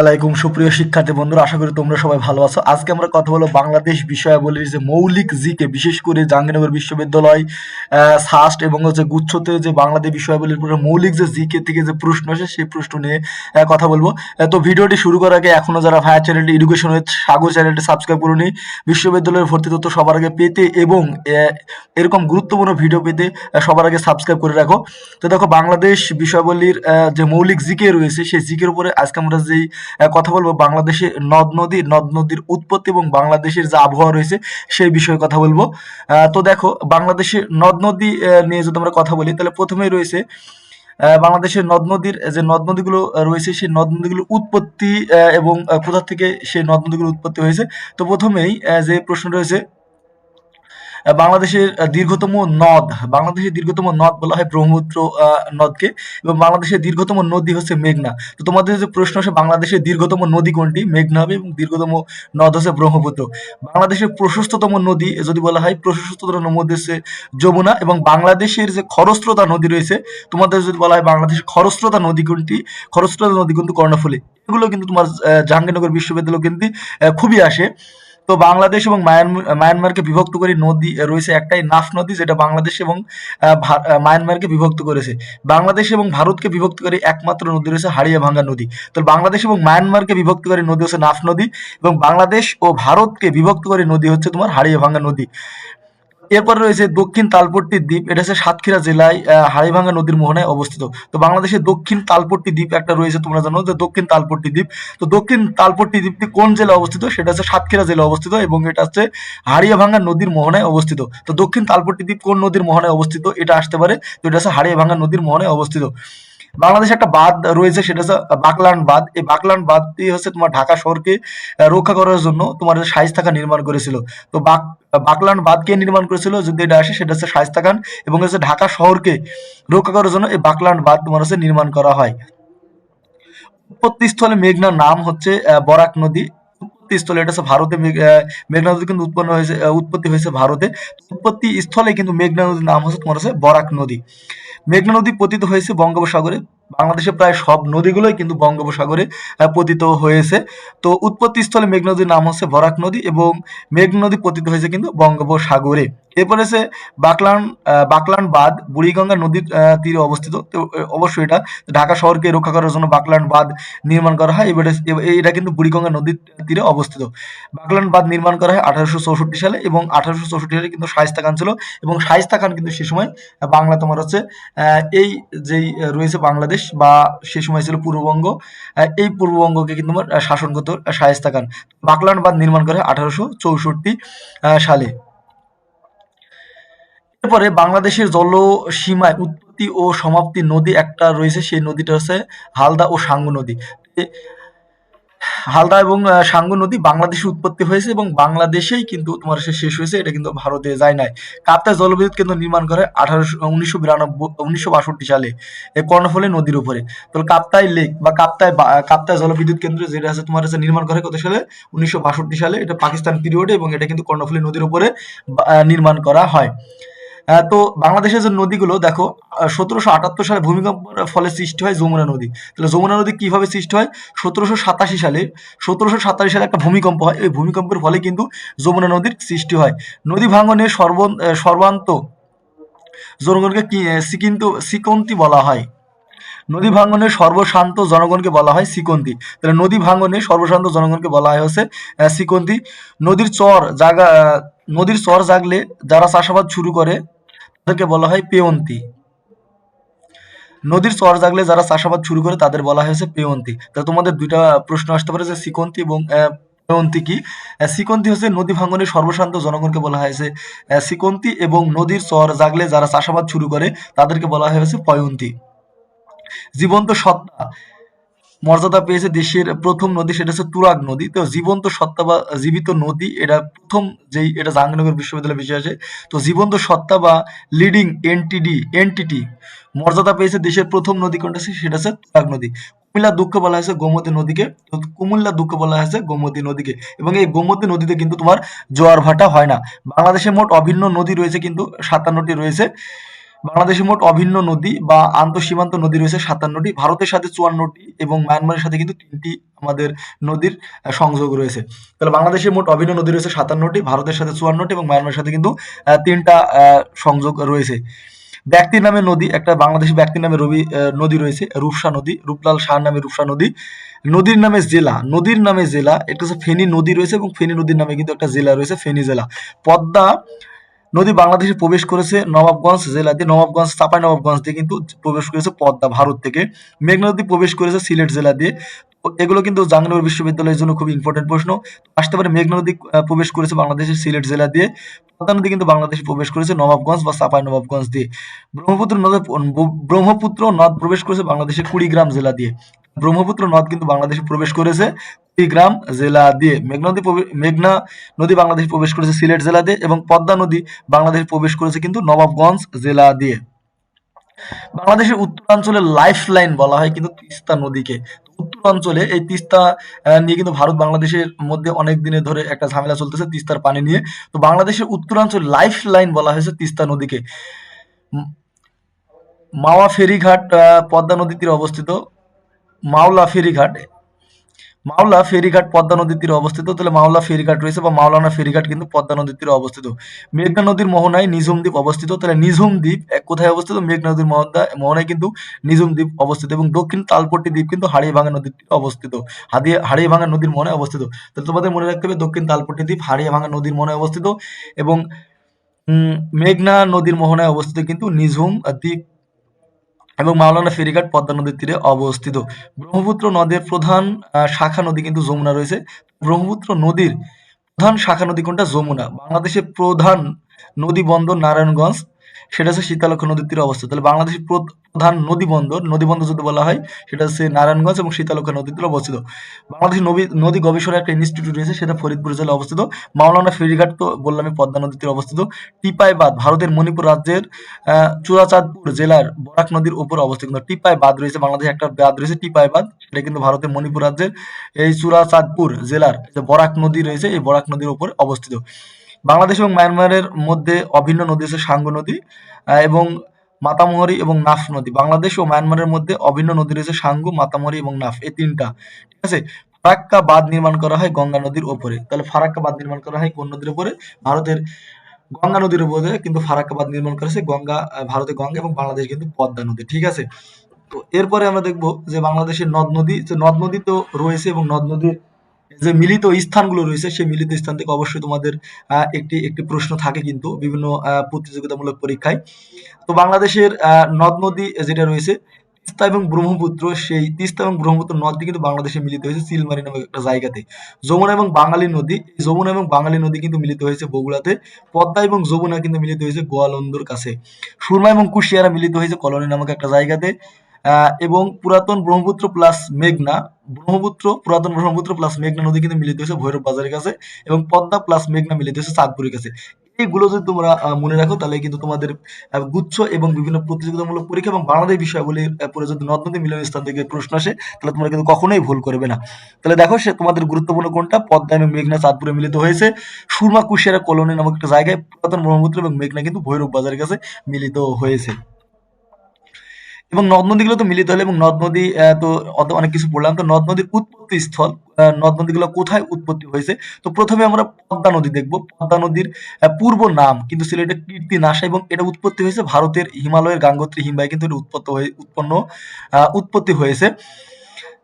আলাইকুম সুপ্রিয় শিক্ষার্থী বন্ধুরা, আশা করি তোমরা সবাই ভালো আছো। আজকে আমরা কথা বলব বাংলাদেশ বিষয়াবলীর যে মৌলিক জিকে, বিশেষ করে জাহাঙ্গীরনগর বিশ্ববিদ্যালয় সাস্ট এবং হচ্ছে গুচ্ছতে যে বাংলাদেশ বিষয়াবলীর পুরো মৌলিক যে জিকে থেকে যে প্রশ্ন আসে, সেই প্রশ্ন নিয়ে কথা বলব। তো ভিডিওটি শুরু করার আগে এখনও যারা ভাইয়া চ্যানেলটি এডুকেশন উইথ সাগর চ্যানেলটি সাবস্ক্রাইব করুনি, বিশ্ববিদ্যালয়ের ভর্তি তথ্য সবার আগে পেতে এবং এরকম গুরুত্বপূর্ণ ভিডিও পেতে সবার আগে সাবস্ক্রাইব করে রাখো। তো দেখো, বাংলাদেশ বিষয়াবলীর যে মৌলিক জিকে রয়েছে, সেই জিকের উপরে আজকে আমরা যেই কথা বলব। বাংলাদেশে নদ নদী, নদ নদীর উৎপত্তি এবং বাংলাদেশের যে আবহাওয়া রয়েছে সেই বিষয়ে কথা বলব। তো দেখো, বাংলাদেশের নদ নদী নিয়ে যদি আমরা কথা বলি, তাহলে প্রথমেই রয়েছে বাংলাদেশের নদ নদীর, যে নদ নদীগুলো রয়েছে সেই নদ নদীগুলোর উৎপত্তি এবং কোথা থেকে সেই নদ নদীগুলোর উৎপত্তি হয়েছে। তো প্রথমেই যে প্রশ্ন রয়েছে বাংলাদেশের দীর্ঘতম নদ, বাংলাদেশের দীর্ঘতম নদ বলা হয় ব্রহ্মপুত্র নদকে এবং বাংলাদেশের দীর্ঘতম নদী হচ্ছে মেঘনা। তো তোমাদের যে প্রশ্ন আসে, বাংলাদেশের দীর্ঘতম নদী কোনটি? মেঘনা হবে এবং দীর্ঘতম নদ হচ্ছে ব্রহ্মপুত্র। বাংলাদেশের প্রশস্ততম নদী যদি বলা হয় প্রশস্ততম নদী হচ্ছে যমুনা এবং বাংলাদেশের যে খরস্রোতা নদী রয়েছে, তোমাদের যদি বলা হয় বাংলাদেশের খরস্রোতা নদী কোনটি? খরস্রোতা নদী কিন্তু কর্ণফুলী। এগুলো কিন্তু তোমার জাহাঙ্গীরনগর বিশ্ববিদ্যালয় কিন্তু খুবই আসে। তো বাংলাদেশ এবং মায়ানমার মায়ানমারকে বিভক্ত করে নদী রয়েছে একটাই নাফ নদী, যেটা বাংলাদেশ এবং মায়ানমারকে বিভক্ত করেছে। বাংলাদেশ এবং ভারতকে বিভক্ত করে একমাত্র নদী রয়েছে হাড়িয়া ভাঙ্গা নদী। তো বাংলাদেশ এবং মায়ানমারকে বিভক্ত করে নদী হচ্ছে নাফ নদী এবং বাংলাদেশ ও ভারতকে বিভক্ত করে নদী হচ্ছে তোমার হাড়িয়া ভাঙ্গা নদী। এরপর রয়েছে দক্ষিণ তালপট্টি দ্বীপ, এটা হচ্ছে সাতক্ষীরা জেলায় হাড়িভাঙ্গা নদীর মোহনায় অবস্থিত। তো বাংলাদেশের দক্ষিণ তালপট্টি দ্বীপ একটা রয়েছে, তোমরা জানো যে দক্ষিণ তালপট্টি দ্বীপ। তো দক্ষিণ তালপট্টি দ্বীপটি কোন জেলায় অবস্থিত? সেটা হচ্ছে সাতক্ষীরা জেলায় অবস্থিত এবং এটা হচ্ছে হাড়িয়াভাঙ্গা নদীর মোহনায় অবস্থিত। তো দক্ষিণ তালপট্টি দ্বীপ কোন নদীর মোহনায় অবস্থিত? এটা আসতে পারে। তো এটা হচ্ছে হাড়িয়াভাঙ্গা নদীর মোহনায় অবস্থিত। বাংলাদেশে একটা বাঁধ রয়েছে, সেটা হচ্ছে বাকলান বাঁধ। এই বাকলান বাঁধটি হচ্ছে তোমার ঢাকা শহরকে রক্ষা করার জন্য তোমার শাইস্তা খান নির্মাণ করেছিল। তো বাক, বাকলান বাঁধ কে নির্মাণ করেছিল? যদি এটা আসে, সেটা হচ্ছে শাইস্তা খান এবং হচ্ছে ঢাকা শহরকে রক্ষা করার জন্য এই বাকলান বাঁধ তোমার হচ্ছে নির্মাণ করা হয়। উৎপত্তিস্থলে মেঘনার নাম হচ্ছে বরাক নদী। উৎপত্তি স্থলে এটা হচ্ছে ভারতে মেঘনা নদী কিন্তু উৎপন্ন হয়েছে উৎপত্তি হয়েছে ভারতে। উৎপত্তি স্থলে কিন্তু মেঘনা নদীর নাম হচ্ছে তোমার হচ্ছে বরাক নদী। মেঘনা নদী পতিত হয়েছে বঙ্গোপসাগরে। বাংলাদেশের প্রায় সব নদীগুলোই কিন্তু বঙ্গোপসাগরে পতিত হয়েছে। তো উৎপত্তি স্থলে মেঘনা নদীর নাম হচ্ছে বরাক নদী এবং মেঘনা নদী পতিত হয়েছে কিন্তু বঙ্গোপসাগরে। এরপরে আছে বাকলান বাকলান বাঁধ বুড়িগঙ্গা নদীর তীরে অবস্থিত। তো অবশ্যই এটা ঢাকা শহরকে রক্ষা করার জন্য বাকলান বাঁধ নির্মাণ করা হয়। এবারে এটা কিন্তু বুড়িগঙ্গা নদীর তীরে অবস্থিত। বাকলান বাঁধ নির্মাণ করা হয় আঠারোশো চৌষট্টি সালে এবং আঠারোশো চৌষট্টি সালে কিন্তু শায়েস্তা খান ছিল এবং শায়েস্তা খান কিন্তু সে সময় বাংলা তোমার হচ্ছে এই যেই রয়েছে বাংলাদেশ বা সে সময় ছিল পূর্ববঙ্গ এই পূর্ববঙ্গকে কিন্তু শাসন করতো শায়েস্তা খান বাকলান বাঁধ নির্মাণ করে আঠারোশো চৌষট্টি সালে। এরপরে বাংলাদেশের জল সীমায় উৎপত্তি ও সমাপ্তি নদী একটা রয়েছে, সেই নদীটা হচ্ছে হালদা ও সাঙ্গু নদী। হালদা এবং সাঙ্গু নদী বাংলাদেশে উৎপত্তি হয়েছে এবং বাংলাদেশেই কিন্তু তোমার সে শেষ হয়েছে, এটা কিন্তু ভারতে যায় নাই। কাপ্তাই জলবিদ্যুৎ কেন্দ্র নির্মাণ করে আঠারোশো, উনিশশো বিরানব্বই, উনিশশো বাষট্টি সালে কর্ণফুলী নদীর উপরে। তো কাপ্তাই লেক বা কাপ্তাই কাপ্তাই জলবিদ্যুৎ কেন্দ্র যেটা আছে তোমার হচ্ছে নির্মাণ করে কত সালে? উনিশশো বাষট্টি সালে, এটা পাকিস্তান পিরিয়ডে এবং এটা কিন্তু কর্ণফুলী নদীর উপরে নির্মাণ করা হয়। তো বাংলাদেশের যে নদীগুলো দেখো সতেরোশো আটাত্তর সালে ভূমিকম্পের ফলে সৃষ্টি হয় যমুনা নদী। তাহলে যমুনা নদী কীভাবে সৃষ্টি হয়? সতেরোশো সাতাশি সালে সতেরোশো সাতাশি সালে একটা ভূমিকম্প হয়। এই ভূমিকম্পের ফলে কিন্তু যমুনা নদীর সৃষ্টি হয়। নদী ভাঙনে সর্ব সর্বান্ত জনগণকে সিকিন্ত সিকন্তি বলা হয়। নদী ভাঙনে সর্বশান্ত জনগণকে বলা হয় সিকন্তি। তাহলে নদী ভাঙনে সর্বশান্ত জনগণকে বলা হয় হচ্ছে আহ, সিকন্তি। নদীর চর জাগা নদীর চর জাগলে যারা চাষাবাদ শুরু করে তাদেরকে বলা হয় পেয়ন্তি। নদীর চর জাগলে যারা চাষাবাদ শুরু করে তাদের বলা হয়েছে পেয়ন্তি। তা তোমাদের দুইটা প্রশ্ন আসতে পারে যে সিকন্তি এবং পেয়ন্তি কি? সিকন্তি হচ্ছে নদী ভাঙনের সর্বশান্ত জনগণকে বলা হয়েছে। সিকন্তি এবং নদীর চর জাগলে যারা চাষাবাদ শুরু করে তাদেরকে বলা হয়েছে পয়ন্তি। জীবন্ত সত্তা। মর্যাদা পেয়েছে দেশের প্রথম নদী, সেটা হচ্ছে তুরাগ নদী। তো জীবন্ত সত্তা বা জীবিত নদী, এটা প্রথম যেই, এটা জাহাঙ্গীরনগর বিশ্ববিদ্যালয়ে বিষয় আছে। তো জীবন্ত সত্তা বা লিডিং এনটিডি এনটিটি মর্যাদা পেয়েছে দেশের প্রথম নদী কোনটা? সেটা হচ্ছে তুরাগ নদী। কুমিল্লা দুঃখ বলা হয়েছে গোমতী নদীকে কুমিল্লা দুঃখ বলা হয়েছে গোমতী নদীকে। এবং এই গোমতী নদীতে কিন্তু তোমার জোয়ার ভাটা হয় না। বাংলাদেশে মোট অভিন্ন নদী রয়েছে কিন্তু সাতান্নটি রয়েছে। বাংলাদেশে মোট অভিন্ন নদী বা আন্তঃসীমান্ত নদী রয়েছে সাতান্নটি, ভারতের সাথে চুয়ান্নটি এবং মায়ানমারের সাথে কিন্তু তিনটি আমাদের নদীর সংযোগ রয়েছে। তাহলে বাংলাদেশে মোট অভিন্ন নদী রয়েছে সাতান্নটি, ভারতের সাথে চুয়ান্নটি এবং মায়ানমারের সাথে কিন্তু তিনটা সংযোগ রয়েছে। ব্যক্তির নামে নদী, একটা বাংলাদেশি ব্যক্তির নামে রবি নদী রয়েছে, রূপসা নদী, রূপলাল শাহ নামে রূপসা নদী। নদীর নামে জেলা, নদীর নামে জেলা, এটা হচ্ছে ফেনী নদী রয়েছে এবং ফেনী নদীর নামে কিন্তু একটা জেলা রয়েছে, ফেনী জেলা। পদ্মা নদী বাংলাদেশে প্রবেশ করেছে নবাবগঞ্জ জেলা দিয়ে নবাবগঞ্জ, চাপাই নবাবগঞ্জ দিয়ে কিন্তু প্রবেশ করেছে পদ্মা, ভারত থেকে। মেঘনা নদী প্রবেশ করেছে সিলেট জেলা দিয়ে। এগুলো কিন্তু জাহাঙ্গীরনগর বিশ্ববিদ্যালয়ের জন্য খুব ইম্পর্টেন্ট প্রশ্ন। আসতে পারে মেঘনা নদী প্রবেশ করেছে বাংলাদেশের সিলেট জেলা দিয়ে। পদ্মা নদী কিন্তু বাংলাদেশে প্রবেশ করেছে নবাবগঞ্জ বা চাপাই নবাবগঞ্জ দিয়ে। ব্রহ্মপুত্র নদ ব্রহ্মপুত্র নদ প্রবেশ করেছে বাংলাদেশের কুড়িগ্রাম জেলা দিয়ে। ব্রহ্মপুত্র নদ কিন্তু বাংলাদেশে প্রবেশ করেছে। কুড়িগ্রাম জেলা দিয়ে মেঘনা নদী মেঘনা নদী বাংলাদেশে প্রবেশ করেছে, সিলেট জেলা দিয়ে এবং পদ্মা নদী বাংলাদেশে প্রবেশ করেছে কিন্তু নবাবগঞ্জ জেলা দিয়ে। বাংলাদেশের উত্তরাঞ্চলের লাইফ লাইন বলা হয় কিন্তু তিস্তা নদীকে। উত্তরাঞ্চলে এই তিস্তা নিয়ে কিন্তু ভারত বাংলাদেশের মধ্যে অনেক দিনে ধরে একটা ঝামেলা চলতেছে তিস্তার পানি নিয়ে। তো বাংলাদেশের উত্তরাঞ্চল লাইফ লাইন বলা হয়েছে তিস্তা নদীকে। মাওয়া ফেরিঘাট পদ্মা নদীর তীরে অবস্থিত। মাওলা ফেরিঘাট মাওলা ফেরিঘাট পদ্মা নদীর তীরে অবস্থিত, তাহলে মাওলা ফেরিঘাট রয়েছে বা মাওলানা ফেরিঘাট কিন্তু পদ্মা নদীর তীরে অবস্থিত। মেঘনা নদীর মোহনায় নিঝুম দ্বীপ অবস্থিত, তাহলে নিঝুম দ্বীপ এক কোথায় অবস্থিত? মেঘনা নদীর মোহনা- মোহনায় কিন্তু নিঝুম দ্বীপ অবস্থিত এবং দক্ষিণ তালপট্টি দ্বীপ কিন্তু হাড়িয়াভাঙা নদীর তীরে অবস্থিত। হাদিয়ে হাড়িয়াভাঙা নদীর মোহনায় অবস্থিত। তাহলে তোমাদের মনে রাখতে হবে দক্ষিণ তালপট্টি দ্বীপ হাড়িয়াভাঙা নদীর মোহনায় অবস্থিত এবং মেঘনা নদীর মোহনায় অবস্থিত কিন্তু নিঝুম দ্বীপ এবং মাওলানা ফেরিঘাট পদ্মা নদীর তীরে অবস্থিত। ব্রহ্মপুত্র নদের প্রধান শাখা নদী কিন্তু যমুনা রয়েছে। ব্রহ্মপুত্র নদীর প্রধান শাখা নদী কোনটা? যমুনা। বাংলাদেশের প্রধান নদী বন্দর নারায়ণগঞ্জ। সেটা হচ্ছে শীতলক্ষ নদীর তীরে অবস্থিত। তাহলে বাংলাদেশের প্রধান নদী বন্দর নদী বন্দর যদি বলা হয় সেটা হচ্ছে নারায়ণগঞ্জ এবং শীতলক্ষ নদীর তীরে অবস্থিত। বাংলাদেশ নদী নদী গবেষণা একটা ইনস্টিটিউট রয়েছে সেটা ফরিদপুর জেলায় অবস্থিত। মাওলানা ফেরিঘাট তো বললামই পদ্মা নদীর তীরে অবস্থিত। টিপাই বাঁধ ভারতের মণিপুর রাজ্যের আহ, চুরাচাঁদপুর জেলার বরাক নদীর উপর অবস্থিত। কিন্তু টিপাই বাঁধ রয়েছে বাংলাদেশে একটা বাঁধ রয়েছে টিপাই বাঁধ সেটা কিন্তু ভারতের মণিপুর রাজ্যের এই চুরাচাঁদপুর জেলার যে বরাক নদী রয়েছে এই বরাক নদীর উপর অবস্থিত। বাংলাদেশ এবং মায়ানমারের মধ্যে অভিন্ন নদী হচ্ছে সাঙ্গু নদী এবং মাতামুহুরি এবং নাফ নদী। বাংলাদেশ ও মায়ানমারের মধ্যে অভিন্ন নদী রয়েছে সাঙ্গু, মাতামুহুরি এবং নাফ, এই তিনটা। ঠিক আছে? ফারাক্কা বাঁধ নির্মাণ করা হয় গঙ্গা নদীর ওপরে তাহলে ফারাক্কা বাঁধ নির্মাণ করা হয় কোন নদীর উপরে? ভারতের গঙ্গা নদীর উপরে, কিন্তু ফারাক্কা বাঁধ নির্মাণ করেছে গঙ্গা ভারতে গঙ্গা এবং বাংলাদেশ কিন্তু পদ্মা নদী। ঠিক আছে? তো এরপরে আমরা দেখব যে বাংলাদেশের নদ নদী যে নদ নদী তো রয়েছে এবং নদ নদীর যে মিলিত স্থানগুলো রয়েছে, সেই মিলিত স্থান থেকে অবশ্যই তোমাদের একটি একটি প্রশ্ন থাকে কিন্তু বিভিন্ন প্রতিযোগিতামূলক পরীক্ষায়। তো বাংলাদেশের নদ নদী যেটা রয়েছে, তিস্তা এবং ব্রহ্মপুত্র, সেই তিস্তা এবং ব্রহ্মপুত্র নদী কিন্তু বাংলাদেশে মিলিত হয়েছে চিলমারি নামক একটা জায়গাতে। যমুনা এবং বাঙালি নদী, যমুনা এবং বাঙালি নদী কিন্তু মিলিত হয়েছে বগুড়াতে, পদ্মা এবং যমুনা কিন্তু মিলিত হয়েছে গোয়ালন্দর কাছে। সুরমা এবং কুশিয়ারা মিলিত হয়েছে কলোনি নামক একটা জায়গাতে। এবং পুরাতন ব্রহ্মপুত্র প্লাস মেঘনা, ব্রহ্মপুত্র, পুরাতন ব্রহ্মপুত্র প্লাস মেঘনা নদী কিন্তু মিলিত হয়েছে ভৈরব বাজারের কাছে এবং পদ্মা প্লাস মেঘনা মিলিত হয়েছে চাঁদপুরের কাছে। এইগুলো যদি তোমরা মনে রাখো তাহলে কিন্তু তোমাদের গুচ্ছ এবং বিভিন্ন প্রতিযোগিতামূলক পরীক্ষা এবং বাংলাদেশ বিষয়গুলি পরে যদি নদ নদী মিলন স্থান থেকে প্রশ্ন আসে, তাহলে তোমরা কিন্তু কখনোই ভুল করবে না। তাহলে দেখো সে তোমাদের গুরুত্বপূর্ণ কোনটা? পদ্মা এবং মেঘনা চাঁদপুরে মিলিত হয়েছে। সুরমা কুশিয়ারা কলোনি নামক একটা জায়গায় পুরাতন ব্রহ্মপুত্র এবং মেঘনা কিন্তু ভৈরব বাজারের কাছে মিলিত হয়েছে। এবং নদ নদীগুলো তো মিলিত হলে এবং নদ নদী তো অনেক কিছু পড়লাম। তো নদ নদীর উৎপত্তি স্থল নদ নদীগুলো কোথায় উৎপত্তি হয়েছে? তো প্রথমে আমরা পদ্মা নদী দেখব। পদ্মা নদীর পূর্ব নাম কিন্তু সিলেটের কীর্তি নাশা এবং এটা উৎপত্তি হয়েছে ভারতের হিমালয়ের গাঙ্গোত্রী হিমবাহে কিন্তু এটা উৎপত্ত হয়ে উৎপন্ন উৎপত্তি হয়েছে।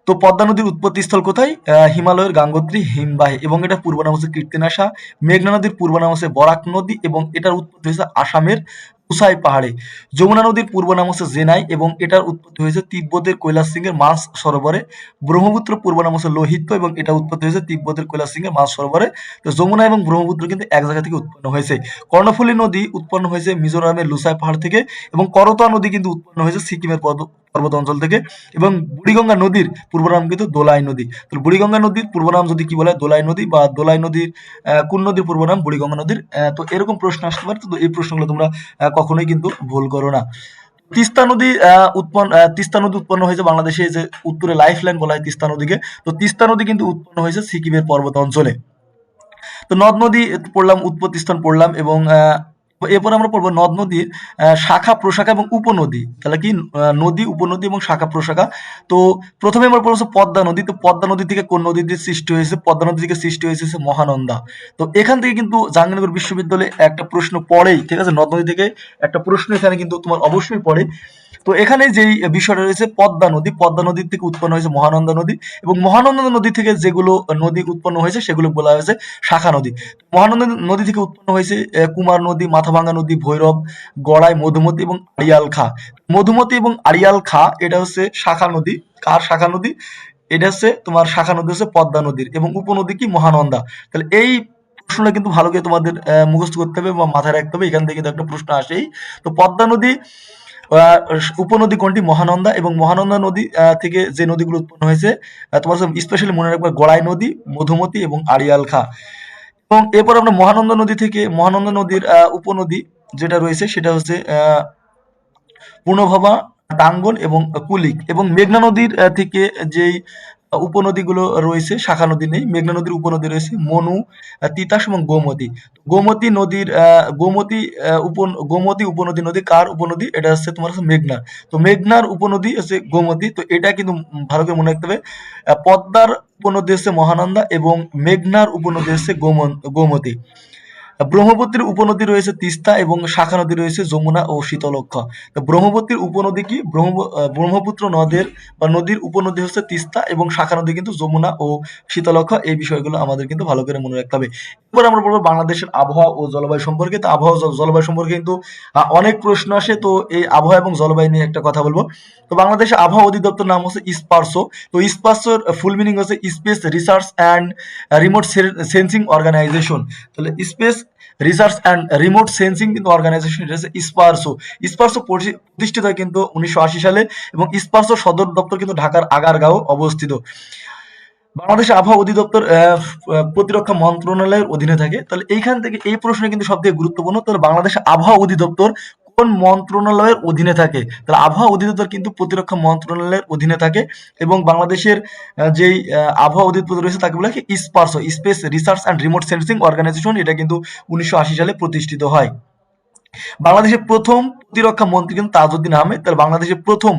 তো পদ্মা নদীর উৎপত্তিস্থল কোথায়? আহ, হিমালয়ের গাঙ্গোত্রী হিমবাহে এবং এটা পূর্ব নাম হচ্ছে কীর্তিনাশা। মেঘনা নদীর পূর্ব নাম হচ্ছে বরাক নদী এবং এটার উৎপত্তি হয়েছে আসামের কুসাই পাহাড়ে। যমুনা নদীর পূর্ব নাম হচ্ছে জেনাই এবং এটার উৎপত্তি হয়েছে তিব্বতের কৈলাস সিং এর মাছ সরোবরে। ব্রহ্মপুত্র পূর্ব নাম হচ্ছে লোহিত এবং এটা উৎপত্তি হয়েছে তিব্বতের কৈলাস সিং এর মাছ সরোবরে। তো যমুনা এবং ব্রহ্মপুত্র কিন্তু এক জায়গা থেকে উৎপন্ন হয়েছে। কর্ণফুলী নদী উৎপন্ন হয়েছে মিজোরামের লুসাই পাহাড় থেকে এবং করতোয়া নদী কিন্তু উৎপন্ন হয়েছে সিকিমের পর্ব- পর্বত অঞ্চল থেকে এবং বুড়িগঙ্গা নদীর পূর্ব নাম কিন্তু দোলাই নদী। তো বুড়িগঙ্গা নদীর পূর্ব নাম যদি কি বলে দোলাই নদী বা দোলাই নদীর কোন নদীর পূর্ব নাম বুড়িগঙ্গা নদীর তো এরকম প্রশ্ন আসতে পারে। তো এই প্রশ্নগুলো তোমরা কখনোই কিন্তু ভুল করো না। তিস্তা নদী উৎপন্ন তিস্তা নদী উৎপন্ন হয়েছে বাংলাদেশে যে উত্তরে লাইফ লাইন বলা হয় তিস্তা নদীকে। তো তিস্তা নদী কিন্তু উৎপন্ন হয়েছে সিকিমের পর্বত অঞ্চলে তো নদ নদী পড়লাম উৎপত্তি স্থান পড়লাম এবং এরপর আমরা পড়ব নদ নদীর শাখা, প্রশাখা এবং উপনদী। তাহলে কি নদী, উপনদী এবং শাখা, প্রশাখা? তো প্রথমে আমরা পড়ব পদ্মা নদী। তো পদ্মা নদী থেকে কোন নদীতে সৃষ্টি হয়েছে? পদ্মা নদী থেকে সৃষ্টি হয়েছে মহানন্দা। তো এখান থেকে কিন্তু জাহাঙ্গীরনগর বিশ্ববিদ্যালয়ে একটা প্রশ্ন পড়েই, ঠিক আছে? নদ নদী থেকে একটা প্রশ্ন এখানে কিন্তু তোমার অবশ্যই পড়ে। তো এখানে যেই বিষয়টা রয়েছে, পদ্মা নদী, পদ্মা নদীর থেকে উৎপন্ন হয়েছে মহানন্দা নদী এবং মহানন্দা নদী থেকে যেগুলো নদী উৎপন্ন হয়েছে, সেগুলো বলা হয়েছে শাখা নদী। মহানন্দা নদী থেকে উৎপন্ন হয়েছে কুমার নদী, মাথাভাঙ্গা নদী, ভৈরব, গড়াই, মধুমতি এবং আড়িয়াল খা। মধুমতি এবং আড়িয়াল খা, এটা হচ্ছে শাখা নদী। কার শাখা নদী? এটা হচ্ছে তোমার শাখা নদী হচ্ছে পদ্মা নদীর এবং উপনদী কি? মহানন্দা। তাহলে এই প্রশ্নটা কিন্তু ভালো করে তোমাদের মুখস্থ করতে হবে বা মাথায় রাখতে হবে। এখান থেকে কিন্তু একটা প্রশ্ন আসেই। তো পদ্মা নদী উপনদী কোনটি? মহানন্দা এবং মহানন্দা নদী থেকে যে নদীগুলো উৎপন্ন হয়েছে তোমার স্পেশালি মনে রাখবে গড়াই নদী, মধুমতি এবং আড়িয়াল খা। এবং এরপর আমরা মহানন্দা নদী থেকে মহানন্দা নদীর উপনদী যেটা রয়েছে সেটা হচ্ছে পূর্ণভবা টাঙ্গন এবং কুলিক। এবং মেঘনা নদীর থেকে যেই উপনদীগুলো রয়েছে, শাখা নদী নেই, মেঘনা নদীর উপনদী রয়েছে, মনু তিতাস এবং গোমতী। গোমতী নদীর গোমতী উপ গোমতী উপনদী নদী কার উপনদী? এটা হচ্ছে তোমার হচ্ছে মেঘনার তো মেঘনার উপনদী হচ্ছে গোমতী। তো এটা কিন্তু ভালো করে মনে রাখতে হবে। পদ্মার উপনদী হচ্ছে মহানন্দা এবং মেঘনার উপনদী হচ্ছে গোমন- গোমতী। ব্রহ্মপুত্রের উপনদী রয়েছে তিস্তা এবং শাখা নদী রয়েছে যমুনা ও শীতলক্ষ্যা। তো ব্রহ্মপুত্রের উপনদী কি? ব্রহ্মপুত্র নদের বা নদীর উপনদী হচ্ছে তিস্তা এবং শাখা নদী কিন্তু যমুনা ও শীতলক্ষ্যা। এই বিষয়গুলো আমাদের কিন্তু ভালো করে মনে রাখতে হবে। এবার আমরা বলব বাংলাদেশের আবহাওয়া ও জলবায়ু সম্পর্কে। তো আবহাওয়া জলবায়ু সম্পর্কে কিন্তু অনেক প্রশ্ন আসে। তো এই আবহাওয়া এবং জলবায়ু নিয়ে একটা কথা বলব। তো বাংলাদেশের আবহাওয়া অধিদপ্তর নাম হচ্ছে ইস্পারসো। তো ইস্পারসোর ফুল মিনিং হচ্ছে space research and remote sensing organisation তাহলে space research and remote sensing কিন্তু অর্গানাইজেশন এটা হচ্ছে স্পার্সো স্পার্সো প্রতিষ্ঠিত হয় কিন্তু উনিশশো আশি সালে এবং স্পার্সো সদর দপ্তর কিন্তু ঢাকার আগারগাঁও অবস্থিত। বাংলাদেশের আবহাওয়া অধিদপ্তর প্রতিরক্ষা মন্ত্রণালয়ের অধীনে থাকে। তাহলে এইখান থেকে এই প্রশ্ন কিন্তু সবথেকে গুরুত্বপূর্ণ। তাহলে বাংলাদেশের আবহাওয়া অধিদপ্তর কোন মন্ত্রণালয়ের অধীনে থাকে, তাহলে আবহাওয়া অধিদপ্তর কিন্তু প্রতিরক্ষা মন্ত্রণালয়ের অধীনে থাকে এবং বাংলাদেশের যেই আবহাওয়া অধিদপ্তর রয়েছে তাকে বলে হয় SPARRSO space research and remote sensing organisation, এটা কিন্তু উনিশশো আশি সালে প্রতিষ্ঠিত হয়। বাংলাদেশের প্রথম প্রতিরক্ষা মন্ত্রী কিন্তু তাজউদ্দিন আহমেদ। তাহলে বাংলাদেশের প্রথম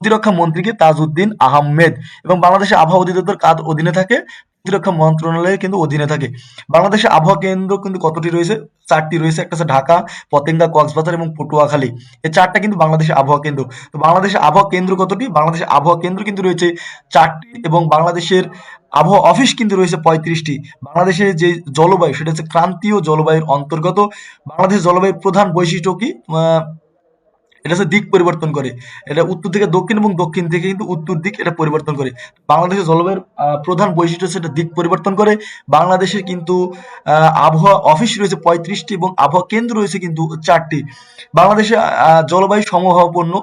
প্রতিরক্ষা মন্ত্রীকে তাজউদ্দিন আহমেদ এবং বাংলাদেশের আবহাওয়া অধিদপ্তর কার অধীনে থাকে, প্রতিরক্ষা মন্ত্রণালয়ের কিন্তু অধীনে থাকে। বাংলাদেশের আবহাওয়া কেন্দ্র কিন্তু কতটি রয়েছে? চারটি রয়েছে, একটা হচ্ছে ঢাকা, পতেঙ্গা, কক্সবাজার এবং পটুয়াখালী। এই চারটা কিন্তু বাংলাদেশের আবহাওয়া কেন্দ্র। তো বাংলাদেশের আবহাওয়া কেন্দ্র কতটি? বাংলাদেশের আবহাওয়া কেন্দ্র কিন্তু রয়েছে চারটি এবং বাংলাদেশের আবহাওয়া অফিস কিন্তু রয়েছে পঁয়ত্রিশটি। বাংলাদেশের যে জলবায়ু, সেটা হচ্ছে ক্রান্তীয় জলবায়ুর অন্তর্গত। বাংলাদেশের জলবায়ুর প্রধান বৈশিষ্ট্য কি? এটা হচ্ছে দিক পরিবর্তন করে। এটা উত্তর থেকে দক্ষিণ এবং দক্ষিণ থেকে কিন্তু উত্তর দিক এটা পরিবর্তন করে। বাংলাদেশের জলবায়ুর প্রধান বৈশিষ্ট্য হচ্ছে এটা দিক পরিবর্তন করে। বাংলাদেশের কিন্তু আবহাওয়া অফিস রয়েছে পঁয়ত্রিশটি এবং আবহাওয়া কেন্দ্র রয়েছে কিন্তু চারটি। বাংলাদেশে জলবায়ু সমভাবাপন্ন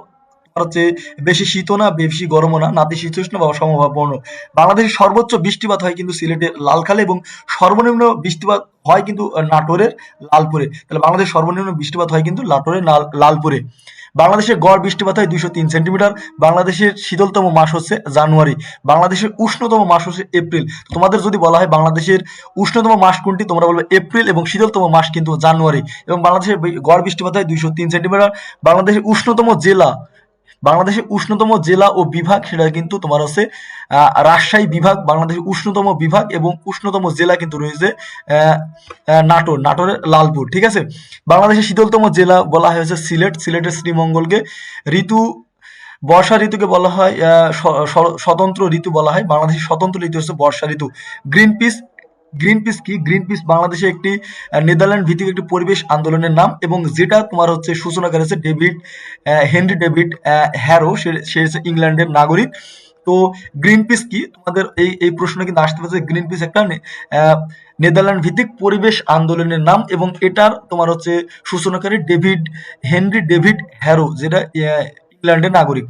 হচ্ছে বেশি শীতও না, বেশি গরমও না, নাতি নাতিশীতোষ্ণ বা সমভাবাপন্ন বাংলাদেশের সর্বোচ্চ বৃষ্টিপাত হয় কিন্তু সিলেটের লালখালে এবং সর্বনিম্ন বৃষ্টিপাত হয় কিন্তু নাটোরের লালপুরে। তাহলে বাংলাদেশের সর্বনিম্ন বৃষ্টিপাত হয় কিন্তু নাটোরের লাল- লালপুরে। বাংলাদেশের গড় বৃষ্টিপাত হয় দুইশো তিন সেন্টিমিটার। বাংলাদেশের শীতলতম মাস হচ্ছে জানুয়ারি। বাংলাদেশের উষ্ণতম মাস হচ্ছে এপ্রিল। তোমাদের যদি বলা হয় বাংলাদেশের উষ্ণতম মাস কোনটি, তোমরা বলবে এপ্রিল এবং শীতলতম মাস কিন্তু জানুয়ারি। এবং বাংলাদেশের গড় বৃষ্টিপাত হয় দুইশো তিন সেন্টিমিটার। বাংলাদেশের উষ্ণতম জেলা বাংলাদেশের উষ্ণতম জেলা ও বিভাগ, সেটা কিন্তু তোমার হচ্ছে রাজশাহী বিভাগ, বাংলাদেশের উষ্ণতম বিভাগ এবং উষ্ণতম জেলা কিন্তু রয়েছে নাটোর, নাটোরের লালপুর, ঠিক আছে? বাংলাদেশের শীতলতম জেলা বলা হয়েছে সিলেট, সিলেটের শ্রীমঙ্গলকে ঋতু, বর্ষা ঋতুকে বলা হয় স্বতন্ত্র ঋতু বলা হয়, বাংলাদেশের স্বতন্ত্র ঋতু হচ্ছে বর্ষা ঋতু। গ্রিন পিস গ্রিন পিস কি? গ্রিন পিস বাংলাদেশে একটি নেদারল্যান্ড ভিত্তিক একটি পরিবেশ আন্দোলনের নাম এবং যেটা তোমার হচ্ছে সূচনা করেছে ডেভিড হেনরি ডেভিড হ্যারো, সে হচ্ছে ইংল্যান্ডের নাগরিক। তো গ্রিন পিস কি? তোমাদের এই এই প্রশ্ন কিন্তু আসতে পারছে। গ্রিন পিস একটা নেদারল্যান্ড ভিত্তিক পরিবেশ আন্দোলনের নাম এবং এটার তোমার হচ্ছে সূচনাকারী ডেভিড, হেনরি ডেভিড হ্যারো, যেটা আহ, ইংল্যান্ডের নাগরিক।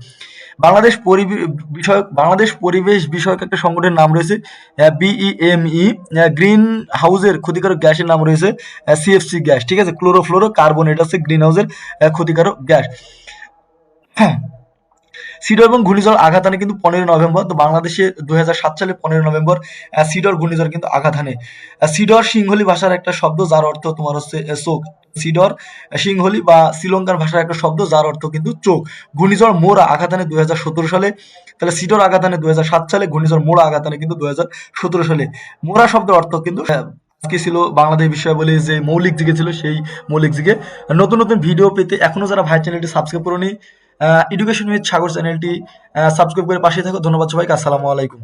বাংলাদেশ বিষয়ক বাংলাদেশ পরিবেশ বিষয়ক একটা সংগঠনের নাম রয়েছে বিইএমই গ্রিন হাউসের ক্ষতিকারক গ্যাসের নাম রয়েছে সিএফসি গ্যাস ঠিক আছে? ক্লোরোফ্লোরো কার্বন এটা হচ্ছে গ্রিন হাউসের ক্ষতিকারক গ্যাস। সিডর এবং ঘূর্ণিঝড় আঘাত আনে কিন্তু পনেরো নভেম্বর তো বাংলাদেশে দুই সালে পনেরো নভেম্বর সিডর ঘূর্ণিঝড় কিন্তু আঘাত আহ, সিডর সিংহলি ভাষার একটা শব্দ যার অর্থ তোমার হচ্ছে চোখ। সিডর সিংহলি বা শ্রীলঙ্কার ভাষার একটা শব্দ যার অর্থ কিন্তু চোখ। ঘূর্ণিঝড় মোরা আঘাত আনে দুই সালে তাহলে সিডর আঘাত আনে দুই সালে ঘূর্ণিঝড় মোরা আঘাত আনে কিন্তু দুই হাজার সতেরো সালে। মোরা শব্দের অর্থ কিন্তু আজকে ছিল বাংলাদেশ বিষয় বলে যে মৌলিক জিকে ছিল সেই মৌলিক জিকে নতুন নতুন ভিডিও পেতে এখনও যারা ভাই চ্যানেলটি সাবস্ক্রাইব করোনি এডুকেশন উইথ সাগর চ্যানেলটি সাবস্ক্রাইব করে পাশে থাকো। ধন্যবাদ সবাইকে। আসসালামু আলাইকুম।